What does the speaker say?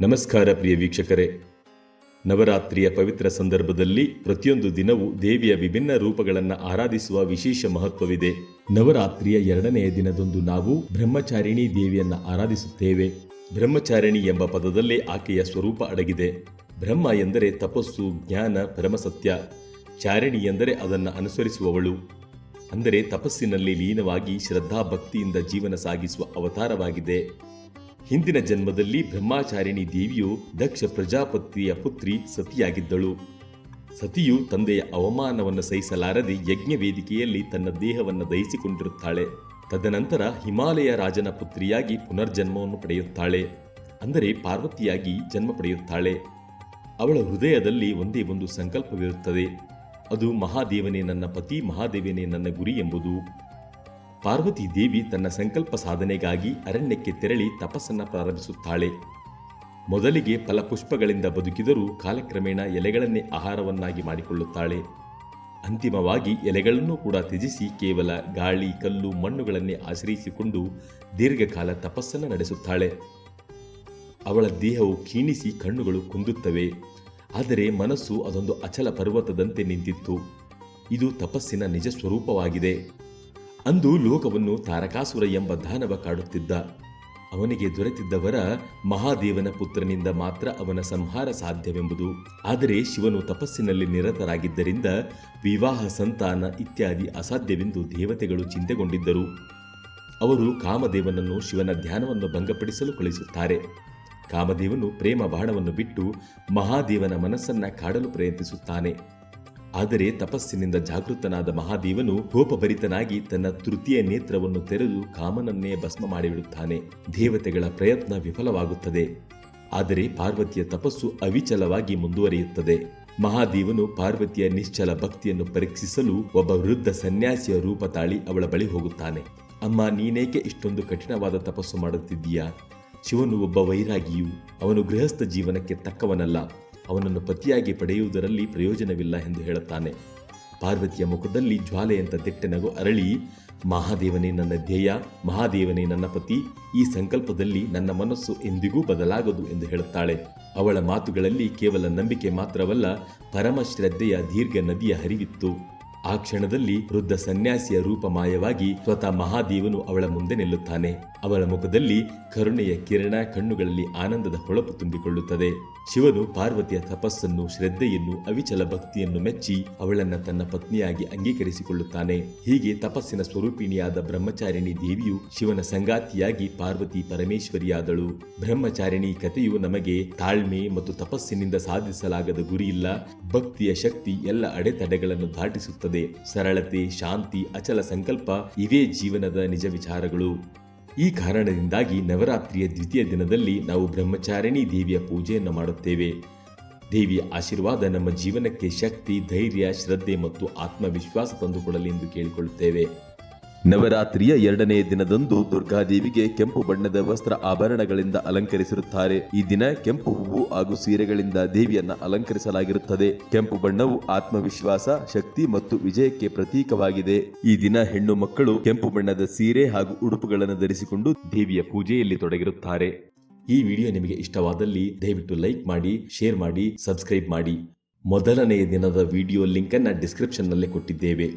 ನಮಸ್ಕಾರ ಪ್ರಿಯ ವೀಕ್ಷಕರೇ. ನವರಾತ್ರಿಯ ಪವಿತ್ರ ಸಂದರ್ಭದಲ್ಲಿ ಪ್ರತಿಯೊಂದು ದಿನವೂ ದೇವಿಯ ವಿಭಿನ್ನ ರೂಪಗಳನ್ನು ಆರಾಧಿಸುವ ವಿಶೇಷ ಮಹತ್ವವಿದೆ. ನವರಾತ್ರಿಯ ಎರಡನೆಯ ದಿನದಂದು ನಾವು ಬ್ರಹ್ಮಚಾರಿಣಿ ದೇವಿಯನ್ನ ಆರಾಧಿಸುತ್ತೇವೆ. ಬ್ರಹ್ಮಚಾರಿಣಿ ಎಂಬ ಪದದಲ್ಲೇ ಆಕೆಯ ಸ್ವರೂಪ ಅಡಗಿದೆ. ಬ್ರಹ್ಮ ಎಂದರೆ ತಪಸ್ಸು, ಜ್ಞಾನ, ಪರಮಸತ್ಯ. ಚಾರಿಣಿ ಎಂದರೆ ಅದನ್ನು ಅನುಸರಿಸುವವಳು. ಅಂದರೆ ತಪಸ್ಸಿನಲ್ಲಿ ಲೀನವಾಗಿ ಶ್ರದ್ಧಾ ಭಕ್ತಿಯಿಂದ ಜೀವನ ಸಾಗಿಸುವ ಅವತಾರವಾಗಿದೆ. ಹಿಂದಿನ ಜನ್ಮದಲ್ಲಿ ಬ್ರಹ್ಮಾಚಾರಿಣಿ ದೇವಿಯು ದಕ್ಷ ಪ್ರಜಾಪತಿಯ ಪುತ್ರಿ ಸತಿಯಾಗಿದ್ದಳು. ಸತಿಯು ತಂದೆಯ ಅವಮಾನವನ್ನು ಸಹಿಸಲಾರದೆ ಯಜ್ಞ ವೇದಿಕೆಯಲ್ಲಿ ತನ್ನ ದೇಹವನ್ನು ದಹಿಸಿಕೊಂಡಿರುತ್ತಾಳೆ. ತದನಂತರ ಹಿಮಾಲಯ ರಾಜನ ಪುತ್ರಿಯಾಗಿ ಪುನರ್ಜನ್ಮವನ್ನು ಪಡೆಯುತ್ತಾಳೆ. ಅಂದರೆ ಪಾರ್ವತಿಯಾಗಿ ಜನ್ಮ ಪಡೆಯುತ್ತಾಳೆ. ಅವಳ ಹೃದಯದಲ್ಲಿ ಒಂದೇ ಒಂದು ಸಂಕಲ್ಪವಿರುತ್ತದೆ. ಅದು ಮಹಾದೇವನೇ ನನ್ನ ಪತಿ, ಮಹಾದೇವನೇ ನನ್ನ ಗುರಿ ಎಂಬುದು. ಪಾರ್ವತಿ ದೇವಿ ತನ್ನ ಸಂಕಲ್ಪ ಸಾಧನೆಗಾಗಿ ಅರಣ್ಯಕ್ಕೆ ತೆರಳಿ ತಪಸ್ಸನ್ನು ಪ್ರಾರಂಭಿಸುತ್ತಾಳೆ. ಮೊದಲಿಗೆ ಫಲಪುಷ್ಪಗಳಿಂದ ಬದುಕಿದರೂ ಕಾಲಕ್ರಮೇಣ ಎಲೆಗಳನ್ನೇ ಆಹಾರವನ್ನಾಗಿ ಮಾಡಿಕೊಳ್ಳುತ್ತಾಳೆ. ಅಂತಿಮವಾಗಿ ಎಲೆಗಳನ್ನು ಕೂಡ ತ್ಯಜಿಸಿ ಕೇವಲ ಗಾಳಿ, ಕಲ್ಲು, ಮಣ್ಣುಗಳನ್ನೇ ಆಶ್ರಯಿಸಿಕೊಂಡು ದೀರ್ಘಕಾಲ ತಪಸ್ಸನ್ನು ನಡೆಸುತ್ತಾಳೆ. ಅವಳ ದೇಹವು ಕ್ಷೀಣಿಸಿ ಕಣ್ಣುಗಳು ಕುಂದುತ್ತವೆ. ಆದರೆ ಮನಸ್ಸು ಅದೊಂದು ಅಚಲ ಪರ್ವತದಂತೆ ನಿಂತಿತ್ತು. ಇದು ತಪಸ್ಸಿನ ನಿಜ ಸ್ವರೂಪವಾಗಿದೆ ಅಂದು ಲೋಕವನ್ನು ತಾರಕಾಸುರ ಎಂಬ ದಾನವ ಕಾಡುತ್ತಿದ್ದ. ಅವನಿಗೆ ದೊರೆತಿದ್ದವರ ಮಹಾದೇವನ ಪುತ್ರನಿಂದ ಮಾತ್ರ ಅವನ ಸಂಹಾರ ಸಾಧ್ಯವೆಂಬುದು. ಆದರೆ ಶಿವನು ತಪಸ್ಸಿನಲ್ಲಿ ನಿರತರಾಗಿದ್ದರಿಂದ ವಿವಾಹ ಸಂತಾನ ಇತ್ಯಾದಿ ಅಸಾಧ್ಯವೆಂದು ದೇವತೆಗಳು ಚಿಂತೆಗೊಂಡಿದ್ದರು. ಅವರು ಕಾಮದೇವನನ್ನು ಶಿವನ ಧ್ಯಾನವನ್ನು ಭಂಗಪಡಿಸಲು ಕಳಿಸುತ್ತಾರೆ ಕಾಮದೇವನು ಪ್ರೇಮ ಬಾಣವನ್ನು ಬಿಟ್ಟು ಮಹಾದೇವನ ಮನಸ್ಸನ್ನ ಕಾಡಲು ಪ್ರಯತ್ನಿಸುತ್ತಾನೆ. ಆದರೆ ತಪಸ್ಸಿನಿಂದ ಜಾಗೃತನಾದ ಮಹಾದೇವನು ಕೋಪಭರಿತನಾಗಿ ತನ್ನ ತೃತೀಯ ನೇತ್ರವನ್ನು ತೆರೆದು ಕಾಮನನ್ನೇ ಭಸ್ಮ ಮಾಡಿಬಿಡುತ್ತಾನೆ. ದೇವತೆಗಳ ಪ್ರಯತ್ನ ವಿಫಲವಾಗುತ್ತದೆ. ಆದರೆ ಪಾರ್ವತಿಯ ತಪಸ್ಸು ಅವಿಚಲವಾಗಿ ಮುಂದುವರಿಯುತ್ತದೆ. ಮಹಾದೇವನು ಪಾರ್ವತಿಯ ನಿಶ್ಚಲ ಭಕ್ತಿಯನ್ನು ಪರೀಕ್ಷಿಸಲು ಒಬ್ಬ ವೃದ್ಧ ಸನ್ಯಾಸಿಯ ರೂಪ ತಾಳಿ ಅವಳ ಬಳಿ ಹೋಗುತ್ತಾನೆ. ಅಮ್ಮ, ನೀನೇಕೆ ಇಷ್ಟೊಂದು ಕಠಿಣವಾದ ತಪಸ್ಸು ಮಾಡುತ್ತಿದ್ದೀಯಾ? ಶಿವನು ಒಬ್ಬ ವೈರಾಗಿಯು ಅವನು ಗೃಹಸ್ಥ ಜೀವನಕ್ಕೆ ತಕ್ಕವನಲ್ಲ. ಅವನನ್ನು ಪತಿಯಾಗಿ ಪಡೆಯುವುದರಲ್ಲಿ ಪ್ರಯೋಜನವಿಲ್ಲ ಎಂದು ಹೇಳುತ್ತಾನೆ. ಪಾರ್ವತಿಯ ಮುಖದಲ್ಲಿ ಜ್ವಾಲೆಯಂತ ದಿಟ್ಟೆನಗು ಅರಳಿ, ಮಹಾದೇವನೇ ನನ್ನ ಧ್ಯೇಯ, ಮಹಾದೇವನೇ ನನ್ನ ಪತಿ, ಈ ಸಂಕಲ್ಪದಲ್ಲಿ ನನ್ನ ಮನಸ್ಸು ಎಂದಿಗೂ ಬದಲಾಗದು ಎಂದು ಹೇಳುತ್ತಾಳೆ. ಅವಳ ಮಾತುಗಳಲ್ಲಿ ಕೇವಲ ನಂಬಿಕೆ ಮಾತ್ರವಲ್ಲ, ಪರಮ ಶ್ರದ್ಧೆಯ ದೀರ್ಘ ನದಿಯ ಹರಿವಿತ್ತು. ಆ ಕ್ಷಣದಲ್ಲಿ ವೃದ್ಧ ಸನ್ಯಾಸಿಯ ರೂಪ ಮಾಯವಾಗಿ ಸ್ವತಃ ಮಹಾದೇವನು ಅವಳ ಮುಂದೆ ನಿಲ್ಲುತ್ತಾನೆ. ಅವಳ ಮುಖದಲ್ಲಿ ಕರುಣೆಯ ಕಿರಣ ಕಣ್ಣುಗಳಲ್ಲಿ ಆನಂದದ ಹೊಳಪು ತುಂಬಿಕೊಳ್ಳುತ್ತದೆ. ಶಿವನು ಪಾರ್ವತಿಯ ತಪಸ್ಸನ್ನು, ಶ್ರದ್ಧೆಯನ್ನು, ಅವಿಚಲ ಭಕ್ತಿಯನ್ನು ಮೆಚ್ಚಿ ಅವಳನ್ನ ತನ್ನ ಪತ್ನಿಯಾಗಿ ಅಂಗೀಕರಿಸಿಕೊಳ್ಳುತ್ತಾನೆ. ಹೀಗೆ ತಪಸ್ಸಿನ ಸ್ವರೂಪಿಣಿಯಾದ ಬ್ರಹ್ಮಚಾರಿಣಿ ದೇವಿಯು ಶಿವನ ಸಂಗಾತಿಯಾಗಿ ಪಾರ್ವತಿ ಪರಮೇಶ್ವರಿಯಾದಳು. ಬ್ರಹ್ಮಚಾರಿಣಿ ಕಥೆಯು ನಮಗೆ ತಾಳ್ಮೆ ಮತ್ತು ತಪಸ್ಸಿನಿಂದ ಸಾಧಿಸಲಾಗದ ಗುರಿಯಿಲ್ಲ, ಭಕ್ತಿಯ ಶಕ್ತಿ ಎಲ್ಲ ಅಡೆತಡೆಗಳನ್ನು ದಾಟಿಸುತ್ತದೆ. ಸರಳತೆ, ಶಾಂತಿ, ಅಚಲ ಸಂಕಲ್ಪ ಇವೇ ಜೀವನದ ನಿಜ ವಿಚಾರಗಳು. ಈ ಕಾರಣದಿಂದಾಗಿ ನವರಾತ್ರಿಯ ದ್ವಿತೀಯ ದಿನದಲ್ಲಿ ನಾವು ಬ್ರಹ್ಮಚಾರಿಣಿ ದೇವಿಯ ಪೂಜೆಯನ್ನು ಮಾಡುತ್ತೇವೆ. ದೇವಿಯ ಆಶೀರ್ವಾದ ನಮ್ಮ ಜೀವನಕ್ಕೆ ಶಕ್ತಿ, ಧೈರ್ಯ, ಶ್ರದ್ಧೆ ಮತ್ತು ಆತ್ಮವಿಶ್ವಾಸ ತಂದುಕೊಡಲಿ ಎಂದು ಕೇಳಿಕೊಳ್ಳುತ್ತೇವೆ. ನವರಾತ್ರಿಯ ಎರಡನೇ ದಿನದಂದು ದುರ್ಗಾದೇವಿಗೆ ಕೆಂಪು ಬಣ್ಣದ ವಸ್ತ್ರ ಆಭರಣಗಳಿಂದ ಅಲಂಕರಿಸಿರುತ್ತಾರೆ. ಈ ದಿನ ಕೆಂಪು ಹೂವು ಹಾಗೂ ಸೀರೆಗಳಿಂದ ದೇವಿಯನ್ನ ಅಲಂಕರಿಸಲಾಗಿರುತ್ತದೆ. ಕೆಂಪು ಬಣ್ಣವು ಆತ್ಮವಿಶ್ವಾಸ, ಶಕ್ತಿ ಮತ್ತು ವಿಜಯಕ್ಕೆ ಪ್ರತೀಕವಾಗಿದೆ. ಈ ದಿನ ಹೆಣ್ಣು ಮಕ್ಕಳು ಕೆಂಪು ಬಣ್ಣದ ಸೀರೆ ಹಾಗೂ ಉಡುಪುಗಳನ್ನು ಧರಿಸಿಕೊಂಡು ದೇವಿಯ ಪೂಜೆಯಲ್ಲಿ ತೊಡಗಿರುತ್ತಾರೆ. ಈ ವಿಡಿಯೋ ನಿಮಗೆ ಇಷ್ಟವಾದಲ್ಲಿ ದಯವಿಟ್ಟು ಲೈಕ್ ಮಾಡಿ, ಶೇರ್ ಮಾಡಿ, ಸಬ್ಸ್ಕ್ರೈಬ್ ಮಾಡಿ. ಮೊದಲನೆಯ ದಿನದ ವಿಡಿಯೋ ಲಿಂಕ್ನ ಡಿಸ್ಕ್ರಿಪ್ಷನ್ನಲ್ಲಿ ಕೊಟ್ಟಿದ್ದೇವೆ.